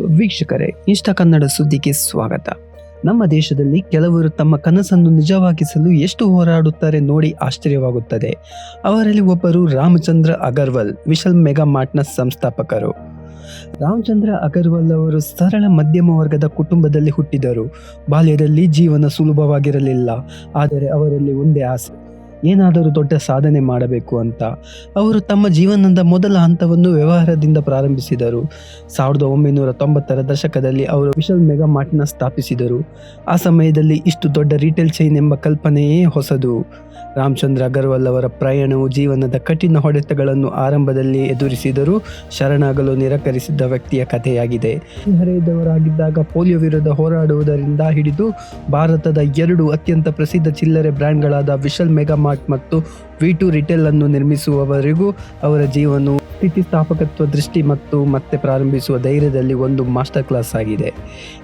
ವೀಕ್ಷಕರೇ, ಇಷ್ಟ ಕನ್ನಡ ಸುದ್ದಿಗೆ ಸ್ವಾಗತ. ನಮ್ಮ ದೇಶದಲ್ಲಿ ಕೆಲವರು ತಮ್ಮ ಕನಸನ್ನು ನಿಜವಾಗಿಸಲು ಎಷ್ಟು ಹೋರಾಡುತ್ತಾರೆ ನೋಡಿ ಆಶ್ಚರ್ಯವಾಗುತ್ತದೆ. ಅವರಲ್ಲಿ ಒಬ್ಬರು ರಾಮಚಂದ್ರ ಅಗರ್ವಾಲ್, ವಿಶಲ್ ಮೆಗಾ ಮಾರ್ಟ್ನ ಸಂಸ್ಥಾಪಕರು. ರಾಮಚಂದ್ರ ಅಗರ್ವಾಲ್ ಅವರು ಸರಳ ಮಧ್ಯಮ ವರ್ಗದ ಕುಟುಂಬದಲ್ಲಿ ಹುಟ್ಟಿದರು. ಬಾಲ್ಯದಲ್ಲಿ ಜೀವನ ಸುಲಭವಾಗಿರಲಿಲ್ಲ. ಆದರೆ ಅವರಲ್ಲಿ ಒಂದೇ ಆಸೆ ಏನಾದರೂ ದೊಡ್ಡ ಸಾಧನೆ ಮಾಡಬೇಕು ಅಂತ ಅವರು ತಮ್ಮ ಜೀವನದ ಮೊದಲ ಹಂತವನ್ನು ವ್ಯವಹಾರದಿಂದ ಪ್ರಾರಂಭಿಸಿದರು. ಸಾವಿರದ ಒಂಬೈನೂರ ತೊಂಬತ್ತರ ದಶಕದಲ್ಲಿ ಅವರು ವಿಶಲ್ ಮೆಗಾ ಮಾರ್ಟ್ನ ಸ್ಥಾಪಿಸಿದರು. ಆ ಸಮಯದಲ್ಲಿ ಇಷ್ಟು ದೊಡ್ಡ ರೀಟೇಲ್ ಚೈನ್ ಎಂಬ ಕಲ್ಪನೆಯೇ ಹೊಸದು. ರಾಮಚಂದ್ರ ಅಗರ್ವಾಲ್ ಅವರ ಪ್ರಯಾಣವು ಜೀವನದ ಕಠಿಣ ಹೊಡೆತಗಳನ್ನು ಆರಂಭದಲ್ಲಿ ಎದುರಿಸಿದರೂ ಶರಣಾಗಲು ನಿರಾಕರಿಸಿದ್ದ ವ್ಯಕ್ತಿಯ ಕಥೆಯಾಗಿದೆ. ಹರೆಯದವರಾಗಿದ್ದಾಗ ಪೋಲಿಯೋ ವಿರುದ್ಧ ಹೋರಾಡುವುದರಿಂದ ಹಿಡಿದು ಭಾರತದ ಎರಡು ಅತ್ಯಂತ ಪ್ರಸಿದ್ಧ ಚಿಲ್ಲರೆ ಬ್ರ್ಯಾಂಡ್ಗಳಾದ ವಿಶಲ್ ಮೆಗಾ ಮಾರ್ಟ್ ಮತ್ತು ವಿ ಟು ರಿಟೇಲ್ ಅನ್ನು ನಿರ್ಮಿಸುವವರೆಗೂ ಅವರ ಜೀವನವು ಸ್ಥಿತಿಸ್ಥಾಪಕತ್ವ ದೃಷ್ಟಿ ಮತ್ತು ಮತ್ತೆ ಪ್ರಾರಂಭಿಸುವ ಧೈರ್ಯದಲ್ಲಿ ಒಂದು ಮಾಸ್ಟರ್ ಕ್ಲಾಸ್ ಆಗಿದೆ.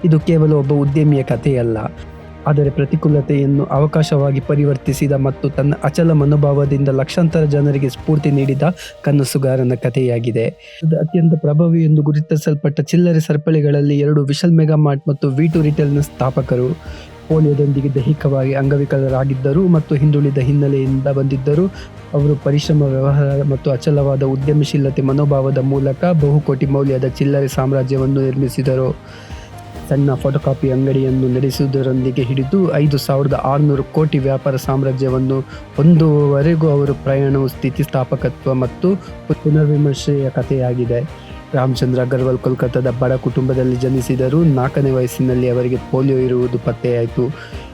ಇದು ಕೇವಲ ಒಬ್ಬ ಉದ್ಯಮಿಯ ಕಥೆಯಲ್ಲ, ಆದರೆ ಪ್ರತಿಕೂಲತೆಯನ್ನು ಅವಕಾಶವಾಗಿ ಪರಿವರ್ತಿಸಿದ ಮತ್ತು ತನ್ನ ಅಚಲ ಮನೋಭಾವದಿಂದ ಲಕ್ಷಾಂತರ ಜನರಿಗೆ ಸ್ಫೂರ್ತಿ ನೀಡಿದ ಕನಸುಗಾರನ ಕಥೆಯಾಗಿದೆ. ಅತ್ಯಂತ ಪ್ರಭಾವಿ ಎಂದು ಗುರುತಿಸಲ್ಪಟ್ಟ ಚಿಲ್ಲರೆ ಸರಪಳಿಗಳಲ್ಲಿ ಎರಡು ವಿಶಲ್ ಮೆಗಾ ಮಾರ್ಟ್ ಮತ್ತು ವಿ ಟು ರಿಟೇಲ್ನ ಸ್ಥಾಪಕರು. ಪೋಲಿಯೋದೊಂದಿಗೆ ದೈಹಿಕವಾಗಿ ಅಂಗವಿಕಲರಾಗಿದ್ದರು ಮತ್ತು ಹಿಂದುಳಿದ ಹಿನ್ನೆಲೆಯಿಂದ ಬಂದಿದ್ದರು. ಅವರು ಪರಿಶ್ರಮ, ವ್ಯವಹಾರ ಮತ್ತು ಅಚಲವಾದ ಉದ್ಯಮಶೀಲತೆ ಮನೋಭಾವದ ಮೂಲಕ ಬಹುಕೋಟಿ ಮೌಲ್ಯದ ಚಿಲ್ಲರೆ ಸಾಮ್ರಾಜ್ಯವನ್ನು ನಿರ್ಮಿಸಿದರು. ಸಣ್ಣ ಫೋಟೋಕಾಪಿ ಅಂಗಡಿಯನ್ನು ನಡೆಸುವುದರೊಂದಿಗೆ ಹಿಡಿದು ಐದು ಸಾವಿರದ ಆರುನೂರು ಕೋಟಿ ವ್ಯಾಪಾರ ಸಾಮ್ರಾಜ್ಯವನ್ನು ಹೊಂದುವವರೆಗೂ ಅವರು ಪ್ರಯಾಣವು ಸ್ಥಿತಿಸ್ಥಾಪಕತ್ವ ಮತ್ತು ಪುನರ್ವಿಮರ್ಶೆಯ ಕಥೆಯಾಗಿದೆ. ರಾಮಚಂದ್ರ ಅಗರ್ವಾಲ್ ಕೋಲ್ಕತ್ತಾದ ಬಡ ಕುಟುಂಬದಲ್ಲಿ ಜನಿಸಿದರೂ. ನಾಲ್ಕನೇ ವಯಸ್ಸಿನಲ್ಲಿ ಅವರಿಗೆ ಪೋಲಿಯೋ ಇರುವುದು ಪತ್ತೆಯಾಯಿತು.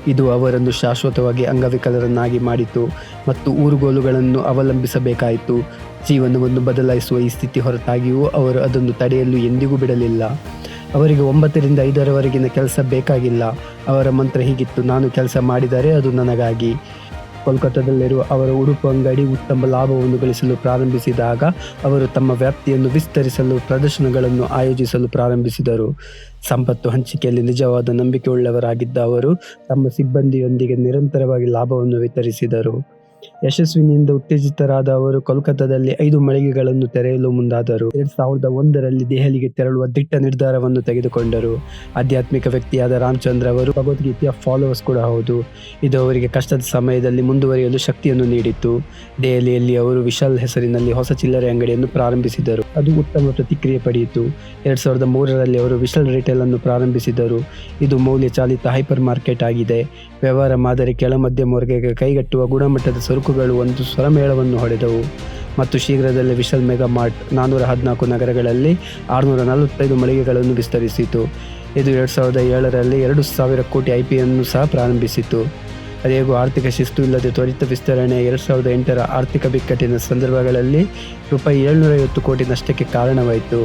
ಇದು ಅವರನ್ನು ಶಾಶ್ವತವಾಗಿ ಅಂಗವಿಕಲರನ್ನಾಗಿ ಮಾಡಿತು ಮತ್ತು ಊರುಗೋಲುಗಳನ್ನು ಅವಲಂಬಿಸಬೇಕಾಯಿತು. ಜೀವನವನ್ನು ಬದಲಾಯಿಸುವ ಈ ಸ್ಥಿತಿ ಹೊರತಾಗಿಯೂ ಅವರು ಅದನ್ನು ತಡೆಯಲು ಎಂದಿಗೂ ಬಿಡಲಿಲ್ಲ. ಅವರಿಗೆ ಒಂಬತ್ತರಿಂದ ಐದರವರೆಗಿನ ಕೆಲಸ ಬೇಕಾಗಿಲ್ಲ. ಅವರ ಮಂತ್ರ ಹೀಗಿತ್ತು, ನಾನು ಕೆಲಸ ಮಾಡಿದರೆ ಅದು ನನಗಾಗಿ. ಕೋಲ್ಕತ್ತಾದಲ್ಲಿರುವ ಅವರ ಉಡುಪು ಅಂಗಡಿ ಉತ್ತಮ ಲಾಭವನ್ನು ಗಳಿಸಲು ಪ್ರಾರಂಭಿಸಿದಾಗ ಅವರು ತಮ್ಮ ವ್ಯಾಪ್ತಿಯನ್ನು ವಿಸ್ತರಿಸಲು ಪ್ರದರ್ಶನಗಳನ್ನು ಆಯೋಜಿಸಲು ಪ್ರಾರಂಭಿಸಿದರು. ಸಂಪತ್ತು ಹಂಚಿಕೆಯಲ್ಲಿ ನಿಜವಾದ ನಂಬಿಕೆಯುಳ್ಳವರಾಗಿದ್ದ ಅವರು ತಮ್ಮ ಸಿಬ್ಬಂದಿಯೊಂದಿಗೆ ನಿರಂತರವಾಗಿ ಲಾಭವನ್ನು ವಿತರಿಸಿದರು. ಯಶಸ್ವಿನಿಂದ ಉತ್ತೇಜಿತರಾದ ಅವರು ಕೋಲ್ಕತ್ತಾದಲ್ಲಿ ಐದು ಮಳಿಗೆಗಳನ್ನು ತೆರೆಯಲು ಮುಂದಾದರು. ಎರಡ್ ಸಾವಿರದ ಒಂದರಲ್ಲಿ ದೆಹಲಿಗೆ ತೆರಳುವ ದಿಟ್ಟ ನಿರ್ಧಾರವನ್ನು ತೆಗೆದುಕೊಂಡರು. ಆಧ್ಯಾತ್ಮಿಕ ವ್ಯಕ್ತಿಯಾದ ರಾಮಚಂದ್ರ ಅವರು ಭಗವದ್ಗೀತೆಯ ಫಾಲೋವರ್ಸ್ ಕೂಡ ಹೌದು. ಇದು ಅವರಿಗೆ ಕಷ್ಟದ ಸಮಯದಲ್ಲಿ ಮುಂದುವರಿಯಲು ಶಕ್ತಿಯನ್ನು ನೀಡಿತು ದೆಹಲಿಯಲ್ಲಿ ಅವರು ವಿಶಾಲ್ ಹೆಸರಿನಲ್ಲಿ ಹೊಸ ಚಿಲ್ಲರೆ ಅಂಗಡಿಯನ್ನು ಪ್ರಾರಂಭಿಸಿದರು. ಅದು ಉತ್ತಮ ಪ್ರತಿಕ್ರಿಯೆ ಪಡೆಯಿತು. ಎರಡ್ ಸಾವಿರದ ಮೂರರಲ್ಲಿ ಅವರು ವಿಶಾಲ್ ರಿಟೇಲ್ ಅನ್ನು ಪ್ರಾರಂಭಿಸಿದರು. ಇದು ಮೌಲ್ಯ ಚಾಲಿತ ಹೈಪರ್ ಮಾರ್ಕೆಟ್ ಆಗಿದೆ. ವ್ಯವಹಾರ ಮಾದರಿ ಕೆಳ ಮಧ್ಯಮ ವರ್ಗಕ್ಕೆ ಕೈಗಟ್ಟುವ ಗುಣಮಟ್ಟದ ಸರಕುಗಳು ಒಂದು ಸ್ವರಮೇಳವನ್ನು ಹೊಡೆದವು. ಮತ್ತು ಶೀಘ್ರದಲ್ಲೇ ವಿಶಲ್ ಮೆಗಾ ಮಾರ್ಟ್ ನಾನ್ನೂರ ಹದಿನಾಲ್ಕು ನಗರಗಳಲ್ಲಿ ಆರುನೂರ ನಲವತ್ತೈದು ಮಳಿಗೆಗಳನ್ನು ವಿಸ್ತರಿಸಿತು. ಇದು ಎರಡು ಸಾವಿರದ ಏಳರಲ್ಲಿ ಎರಡು ಸಾವಿರ ಕೋಟಿ ಐ ಪಿಯನ್ನು ಸಹ ಪ್ರಾರಂಭಿಸಿತು. ಅದೇಗೂ ಆರ್ಥಿಕ ಶಿಸ್ತು ಇಲ್ಲದೆ ತ್ವರಿತ ವಿಸ್ತರಣೆ ಎರಡು ಸಾವಿರದ ಎಂಟರ ಆರ್ಥಿಕ ಬಿಕ್ಕಟ್ಟಿನ ಸಂದರ್ಭಗಳಲ್ಲಿ ರೂಪಾಯಿ ಏಳ್ನೂರ ಐವತ್ತು ಕೋಟಿ ನಷ್ಟಕ್ಕೆ ಕಾರಣವಾಯಿತು.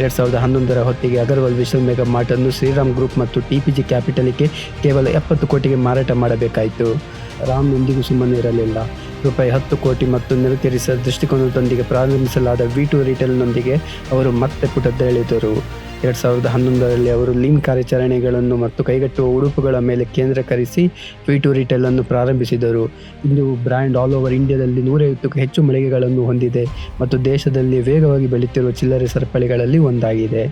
ಎರಡು ಸಾವಿರದ ಹನ್ನೊಂದರ ಹೊತ್ತಿಗೆ ಅಗರ್ವಾಲ್ ವಿಶಲ್ ಮೆಗಾ ಮಾರ್ಟ್ ಅನ್ನು ಶ್ರೀರಾಮ್ ಗ್ರೂಪ್ ಮತ್ತು ಟಿ ಪಿ ಜಿ ಕ್ಯಾಪಿಟಲ್ಗೆ ಕೇವಲ ಎಪ್ಪತ್ತು ಕೋಟಿಗೆ ಮಾರಾಟ ಮಾಡಬೇಕಾಯಿತು. ರಾಮ್ ಎಂದಿಗೂ ಸುಮ್ಮನೆ ಇರಲಿಲ್ಲ ರೂಪಾಯಿ ಹತ್ತು ಕೋಟಿ ಮತ್ತು ನಿರುತ್ತರಿಸಿದ ದೃಷ್ಟಿಕೋನದೊಂದಿಗೆ ಪ್ರಾರಂಭಿಸಲಾದ ವಿ ಟು ರಿಟೇಲ್ನೊಂದಿಗೆ ಅವರು ಮತ್ತೆ ಪುಟದೆಳೆದರು ಎರಡು ಸಾವಿರದ ಹನ್ನೊಂದರಲ್ಲಿ ಅವರು ಲೀನ್ ಕಾರ್ಯಾಚರಣೆಗಳನ್ನು ಮತ್ತು ಕೈಗಟ್ಟುವ ಉಡುಪುಗಳ ಮೇಲೆ ಕೇಂದ್ರೀಕರಿಸಿ ವಿ ಟು ರಿಟೇಲ್ ಅನ್ನು ಪ್ರಾರಂಭಿಸಿದರು. ಇಂದು ಬ್ರ್ಯಾಂಡ್ ಆಲ್ ಓವರ್ ಇಂಡಿಯಾದಲ್ಲಿ ನೂರೈವತ್ತಕ್ಕೂ ಹೆಚ್ಚು ಮಳಿಗೆಗಳನ್ನು ಹೊಂದಿದೆ ಮತ್ತು ದೇಶದಲ್ಲಿ ವೇಗವಾಗಿ ಬೆಳೆಯುತ್ತಿರುವ ಚಿಲ್ಲರೆ ಸರಪಳಿಗಳಲ್ಲಿ ಒಂದಾಗಿದೆ.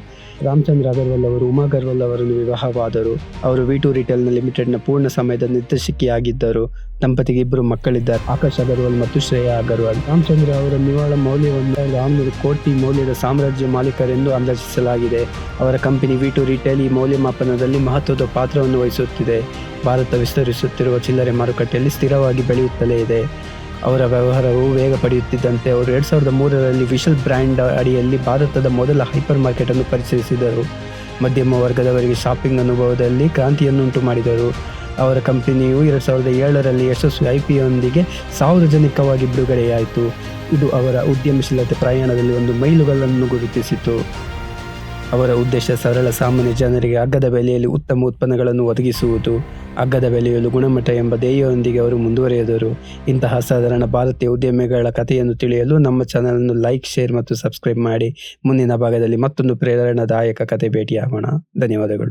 ರಾಮಚಂದ್ರ ಅಗರ್ವಾಲ್ ಅವರು, ಉಮಾ ಅಗರ್ವಾಲ್ ಅವರನ್ನು ವಿವಾಹವಾದರು. ಅವರು ವಿ ಟು ರಿಟೇಲ್ನ ಲಿಮಿಟೆಡ್ನ ಪೂರ್ಣ ಸಮಯದ ನಿರ್ದೇಶಕಿಯಾಗಿದ್ದರು. ದಂಪತಿಗೆ ಇಬ್ಬರು ಮಕ್ಕಳಿದ್ದಾರೆ. ಆಕಾಶ್ ಅಗರ್ವಾಲ್ ಮತ್ತು ಶ್ರೇಯಾ ಅಗರ್ವಾಲ್. ರಾಮಚಂದ್ರ ಅವರ ನಿವಾಳ ಮೌಲ್ಯವನ್ನು ಆರುನೂರು ಕೋಟಿ ಮೌಲ್ಯದ ಸಾಮ್ರಾಜ್ಯ ಮಾಲೀಕರೆಂದು ಅಂದಾಜಿಸಲಾಗಿದೆ. ಅವರ ಕಂಪನಿ ವಿ ಟು ರಿಟೇಲ್ ಈ ಮೌಲ್ಯಮಾಪನದಲ್ಲಿ ಮಹತ್ವದ ಪಾತ್ರವನ್ನು ವಹಿಸುತ್ತಿದೆ. ಭಾರತ ವಿಸ್ತರಿಸುತ್ತಿರುವ ಚಿಲ್ಲರೆ ಮಾರುಕಟ್ಟೆಯಲ್ಲಿ ಸ್ಥಿರವಾಗಿ ಬೆಳೆಯುತ್ತಲೇ ಇದೆ. ಅವರ ವ್ಯವಹಾರವು ವೇಗ ಪಡೆಯುತ್ತಿದ್ದಂತೆ ಅವರು ಎರಡು ಸಾವಿರದ ಮೂರರಲ್ಲಿ ವಿಶಲ್ ಬ್ರ್ಯಾಂಡ್ ಅಡಿಯಲ್ಲಿ ಭಾರತದ ಮೊದಲ ಹೈಪರ್ ಮಾರ್ಕೆಟ್ ಅನ್ನು ಪರಿಚಯಿಸಿದರು. ಮಧ್ಯಮ ವರ್ಗದವರಿಗೆ ಶಾಪಿಂಗ್ ಅನುಭವದಲ್ಲಿ ಕ್ರಾಂತಿಯನ್ನುಂಟು ಮಾಡಿದರು. ಅವರ ಕಂಪನಿಯು ಎರಡು ಸಾವಿರದ ಏಳರಲ್ಲಿ ಯಶಸ್ವಿ ಐ ಪಿ ಯೊಂದಿಗೆ ಸಾರ್ವಜನಿಕವಾಗಿ ಬಿಡುಗಡೆಯಾಯಿತು. ಇದು ಅವರ ಉದ್ಯಮಶೀಲತೆ ಪ್ರಯಾಣದಲ್ಲಿ ಒಂದು ಮೈಲುಗಲ್ಲನ್ನು ಗುರುತಿಸಿತು. ಅವರ ಉದ್ದೇಶ ಸರಳ ಸಾಮಾನ್ಯ ಜನರಿಗೆ ಅಗ್ಗದ ಬೆಲೆಯಲ್ಲಿ ಉತ್ತಮ ಉತ್ಪನ್ನಗಳನ್ನು ಒದಗಿಸುವುದು. ಅಗ್ಗದ ಬೆಲೆಯಲು ಗುಣಮಟ್ಟ ಎಂಬ ಧ್ಯೇಯದೊಂದಿಗೆ ಅವರು ಮುಂದುವರಿದರು ಇಂತಹ ಸಾಧಾರಣ ಭಾರತೀಯ ಉದ್ಯಮಿಗಳ ಕಥೆಯನ್ನು ತಿಳಿಯಲು ನಮ್ಮ ಚಾನಲನ್ನು ಲೈಕ್, ಶೇರ್ ಮತ್ತು ಸಬ್ಸ್ಕ್ರೈಬ್ ಮಾಡಿ. ಮುಂದಿನ ಭಾಗದಲ್ಲಿ ಮತ್ತೊಂದು ಪ್ರೇರಣಾದಾಯಕ ಕಥೆ ಭೇಟಿಯಾಗೋಣ. ಧನ್ಯವಾದಗಳು.